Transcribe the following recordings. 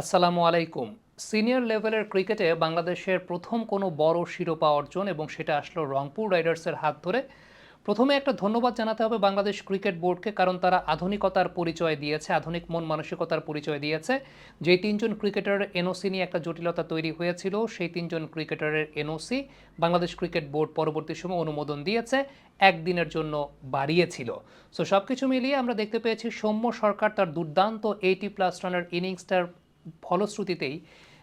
আসসালামু আলাইকুম। সিনিয়র লেভেলের ক্রিকেটে বাংলাদেশের প্রথম কোনো বড় শিরোপা অর্জন এবং সেটা আসলো রংপুর রাইডার্সের হাত ধরে। প্রথমে একটা ধন্যবাদ জানাতে হবে বাংলাদেশ ক্রিকেট বোর্ডকে, কারণ তারা আধুনিকতার পরিচয় দিয়েছে, আধুনিক মন মানসিকতার পরিচয় দিয়েছে। যে তিনজন ক্রিকেটারের এনওসি নিয়ে একটা জটিলতা তৈরি হয়েছিল, সেই তিনজন ক্রিকেটারের এনওসি বাংলাদেশ ক্রিকেট বোর্ড পরবর্তী সময় অনুমোদন দিয়েছে, একদিনের জন্য বাড়িয়েছিল। সো সব কিছু মিলিয়ে আমরা দেখতে পেয়েছি সৌম্য সরকার তার দুর্দান্ত এইটি প্লাস রানের ইনিংসটার ফলশ্রুতিতেই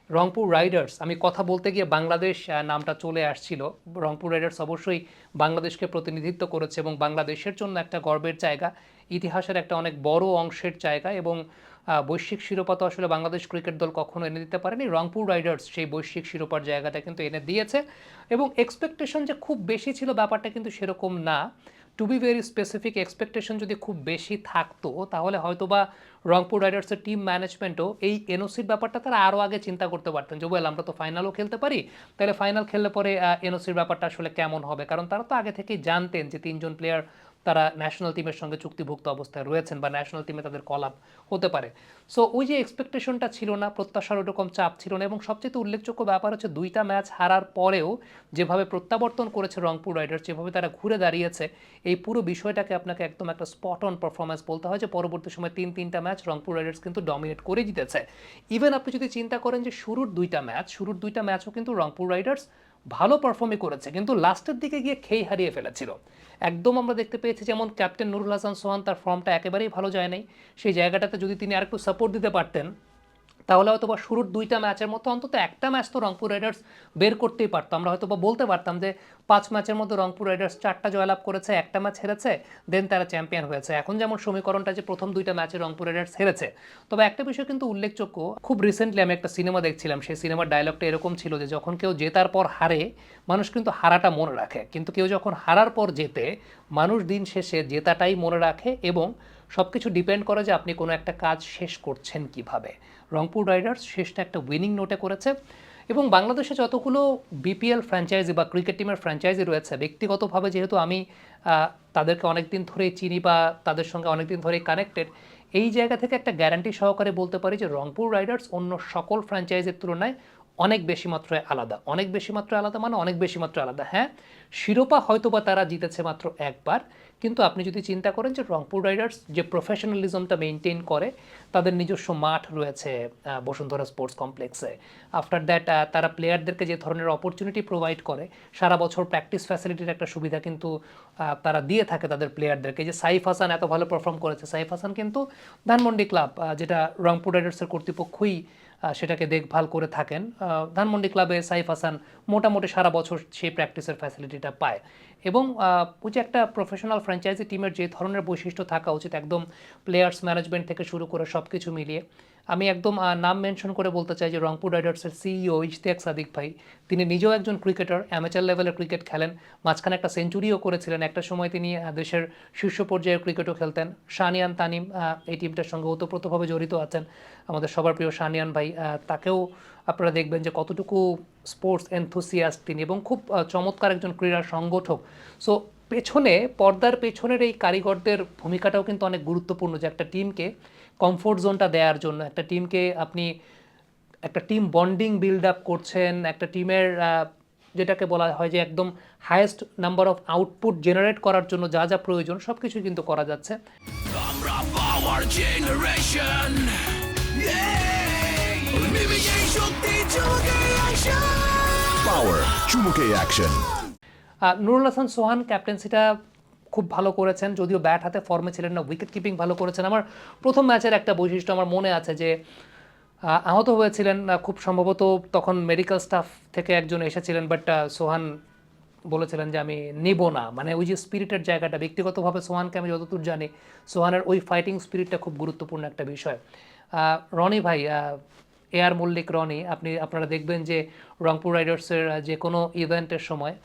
রংপুর রাইডার্স, আমি কথা বলতে গিয়ে বাংলাদেশ নামটা চলে আসছিল। রংপুর রাইডার্স অবশ্যই বাংলাদেশকে প্রতিনিধিত্ব করেছে এবং বাংলাদেশের জন্য একটা গর্বের জায়গা, ইতিহাসের একটা অনেক বড় অংশের জায়গা এবং বৈশ্বিক শিরোপা তো আসলে বাংলাদেশ ক্রিকেট দল কখনো এনে দিতে পারেনি। রংপুর রাইডার্স সেই বৈশ্বিক শিরোপার জায়গাটা কিন্তু এনে দিয়েছে এবং এক্সপেকটেশন যে খুব বেশি ছিল ব্যাপারটা কিন্তু সেরকম না। To be very specific expectation যদি খুব বেশি থাকতো, তাহলে হয়তোবা রংপুর রাইডার্সের টিম ম্যানেজমেন্টও এই এনওসির ব্যাপারটা তারা আরও আগে চিন্তা করতে পারতেন যে, ওয়েল, আমরা তো ফাইনালও খেলতে পারি। তাহলে ফাইনাল খেললে পরে এনওসির ব্যাপারটা আসলে কেমন হবে? কারণ তারা তো আগে থেকেই জানতেন যে, তিনজন প্লেয়ার তারা ন্যাশনাল টিমের সঙ্গে চুক্তিভুক্ত অবস্থায় রয়েছেন বা ন্যাশনাল টিমে তাদের কল আপ হতে পারে। সো ওই যে এক্সপেকটেশনটা ছিল না, প্রত্যাশার ওরকম চাপ ছিল না এবং সবচেয়ে উল্লেখযোগ্য ব্যাপার হচ্ছে দুইটা ম্যাচ হারার পরেও যেভাবে প্রত্যাবর্তন করেছে রংপুর রাইডার্স, যেভাবে তারা ঘুরে দাঁড়িয়েছে, এই পুরো বিষয়টাকে আপনাকে একদম একটা স্পট অন পারফরমেন্স বলতে হয় যে পরবর্তী সময় তিন, তিনটা ম্যাচ রংপুর রাইডার্স কিন্তু ডমিনেট করে জিতেছে। ইভেন আপনি যদি চিন্তা করেন যে শুরুর দুইটা ম্যাচ শুরুর দুইটা ম্যাচও কিন্তু রংপুর রাইডার্স ভালো পারফর্মই করেছে, কিন্তু লাস্টের দিকে গিয়ে খেই হারিয়ে ফেলেছিল। একদম আমরা দেখতে পেয়েছি যেমন ক্যাপ্টেন নুরুল হাসান সোহান তার ফর্মটা একেবারেই ভালো যায় নাই। সেই জায়গাটাতে যদি তিনি আরেকটু সাপোর্ট দিতে পারতেন তাহলে হয়তো বা শুরুর দুইটা ম্যাচের মতো, অন্তত একটা ম্যাচ তো রংপুর রাইডার্স বের করতেই পারতো। আমরা হয়তো বা বলতে পারতাম যে পাঁচ ম্যাচের মধ্যে রংপুর রাইডার্স চারটা জয়লাভ করেছে, একটা ম্যাচ হেরেছে দেন তারা চ্যাম্পিয়ন হয়েছে। এখন যেমন সমীকরণটা যে প্রথম দুইটা ম্যাচে রংপুর রাইডার্স হেরেছে। তবে একটা বিষয় কিন্তু উল্লেখযোগ্য, খুব রিসেন্টলি আমি একটা সিনেমা দেখছিলাম, সেই সিনেমার ডায়লগটা এরকম ছিল যে যখন কেউ জেতার পর হারে, মানুষ কিন্তু হারাটা মনে রাখে। কিন্তু কেউ যখন হারার পর জেতে, মানুষ দিন শেষে জেতাটাই মনে রাখে এবং সব কিছু ডিপেন্ড করে যে আপনি কোনো একটা কাজ শেষ করছেন কীভাবে। রংপুর রাইডার্স শেষটা একটা উইনিং নোটে করেছে। এবং বাংলাদেশে যতগুলো বিপিএল ফ্র্যাঞ্চাইজি বা ক্রিকেট টিমের ফ্র্যাঞ্চাইজি রয়েছে, ব্যক্তিগতভাবে যেহেতু আমি তাদেরকে অনেক দিন ধরেই চিনি বা তাদের সঙ্গে অনেক দিন ধরেই কানেক্টেড এই জায়গা থেকে একটা গ্যারান্টি সহকারে বলতে পারি যে রংপুর রাইডার্স অন্য সকল ফ্র্যাঞ্চাইজির তুলনায় অনেক বেশি মাত্রায় আলাদা। অনেক বেশি মাত্রায় আলাদা মানে অনেক বেশি মাত্রায় আলাদা। হ্যাঁ শিরোপা হয়তো বা তারা জিতেছে মাত্র একবার, কিন্তু আপনি যদি চিন্তা করেন যে রংপুর রাইডার্স যে প্রফেশনালিজমটা মেনটেন করে, তাদের নিজস্ব মাঠ রয়েছে বসুন্ধরা স্পোর্টস কমপ্লেক্সে। আফটার দ্যাট তারা প্লেয়ারদেরকে যে ধরনের অপরচুনিটি প্রোভাইড করে, সারা বছর প্র্যাকটিস ফ্যাসিলিটির একটা সুবিধা কিন্তু তারা দিয়ে থাকে তাদের প্লেয়ারদেরকে যে সাইফ হাসান এত ভালো পারফর্ম করেছে। সাইফ হাসান কিন্তু ধানমন্ডি ক্লাব যেটা রংপুর রাইডার্সের কর্তৃপক্ষই সেটাকে দেখভাল করে থাকেন। ধানমন্ডি ক্লাবে সাইফ হাসান মোটামুটি সারা বছর সেই প্র্যাকটিসের ফ্যাসিলিটিটা পায়। এবং ওই যে একটা প্রফেশনাল ফ্র্যাঞ্চাইজি টিমের যে ধরনের বৈশিষ্ট্য থাকা উচিত, একদম প্লেয়ার্স ম্যানেজমেন্ট থেকে শুরু করে সব কিছু মিলিয়ে। আমি একদম নাম মেনশন করে বলতে চাই যে রংপুর রাইডার্সের সিইও ইশতিয়াক সাদিক ভাই। তিনি নিজেও একজন ক্রিকেটার অ্যামেচার লেভেলের ক্রিকেট খেলেন। মাঝখানে একটা সেঞ্চুরিও করেছিলেন। একটা সময় তিনি দেশের শীর্ষ পর্যায়ের ক্রিকেটও খেলতেন। শানিয়ান তানিম এই টিমটার সঙ্গে ওতপ্রোতভাবে জড়িত আছেন। আমাদের সবার প্রিয় শানিয়ান ভাই তাকেও আপনারা দেখবেন যে কতটুকু স্পোর্টস এনথুসিয়াস্ট তিনি এবং খুব চমৎকার একজন ক্রীড়া সংগঠক। সো পেছনে পর্দার পেছনের এই কারিগরদের ভূমিকাটাও কিন্তু অনেক গুরুত্বপূর্ণ যে একটা টিমকে কমফোর্ট জোনটা দেওয়ার জন্য। একটা টিমকে আপনি একটা টিম বন্ডিং বিল্ড আপ করছেন একটা টিমের যেটাকে বলা হয় যে একদম highest number of output generate করার জন্য যা যা প্রয়োজন সব কিছু কিন্তু করা যাচ্ছে। চমকে আসা Power চুমুকে অ্যাকশন নুরুল হাসান সোহান ক্যাপ্টেন্সিটা খুব ভালো করেছেন, যদিও ব্যাট হাতে ফর্মে ছিলেন না উইকেট কিপিং ভালো করেছেন। আমার প্রথম ম্যাচের একটা বৈশিষ্ট্য আমার মনে আছে যে আহত হয়েছিলেন খুব সম্ভবত তখন মেডিকেল স্টাফ থেকে একজন এসেছিলেন বাট সোহান বলেছিলেন যে আমি নিব না। মানে ওই যে স্পিরিটের জায়গাটা, ব্যক্তিগতভাবে সোহানকে আমি যতদূর জানি, সোহানের ওই ফাইটিং স্পিরিটটা খুব গুরুত্বপূর্ণ একটা বিষয়। রনি ভাই এ আর মল্লিক রনি, আপনি, আপনারা দেখবেন যে রংপুর রাইডার্সের যে কোনো ইভেন্টের সময়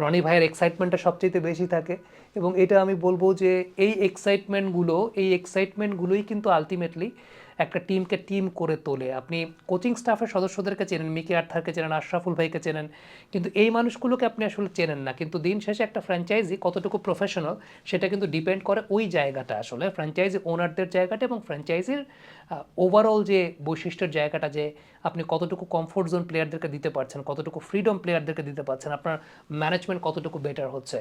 রনি ভাইয়ের এক্সাইটমেন্টটা সবচেয়ে বেশি থাকে। এবং এটা আমি বলব যে, এই এক্সাইটমেন্টগুলো এই এক্সাইটমেন্টগুলোই কিন্তু আলটিমেটলি একটা টিমকে টিম করে তোলে। আপনি কোচিং স্টাফের সদস্যদেরকে চেনেন, মিকি আর্থারকে চেনেন, আশরাফুল ভাইকে চেনেন, কিন্তু এই মানুষগুলোকে আপনি আসলে চেনেন না। কিন্তু দিন শেষে একটা ফ্র্যাঞ্চাইজি কতটুকু প্রফেশনাল সেটা কিন্তু ডিপেন্ড করে ওই জায়গাটা আসলে। ফ্র্যাঞ্চাইজি ওনারদের জায়গাটা এবং ফ্র্যাঞ্চাইজির ওভারঅল যে বৈশিষ্ট্যের জায়গাটা যে আপনি কতটুকু কমফোর্ট জোন প্লেয়ারদেরকে দিতে পারছেন, কতটুকু ফ্রিডম প্লেয়ারদেরকে দিতে পারছেন, আপনার ম্যানেজমেন্ট কতটুকু বেটার হচ্ছে?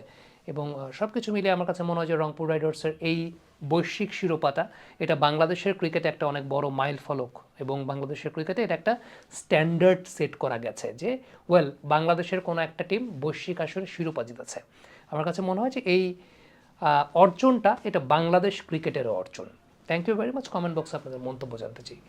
এবং সব কিছু মিলিয়ে আমার কাছে মনে হয় যে রংপুর রাইডার্সের এই বৈশ্বিক শিরোপাটা, এটা বাংলাদেশের ক্রিকেটে একটা অনেক বড় মাইল ফলক এবং বাংলাদেশের ক্রিকেটে এটা একটা স্ট্যান্ডার্ড সেট করা গেছে যে ওয়েল বাংলাদেশের কোনো একটা টিম বৈশ্বিক আসরে শিরোপা জিতেছে। আমার কাছে মনে হয় যে এই অর্জনটা এটা বাংলাদেশ ক্রিকেটের অর্জন। Thank you very much comment বক্সে আপনাদের মন্তব্য জানতে চাই।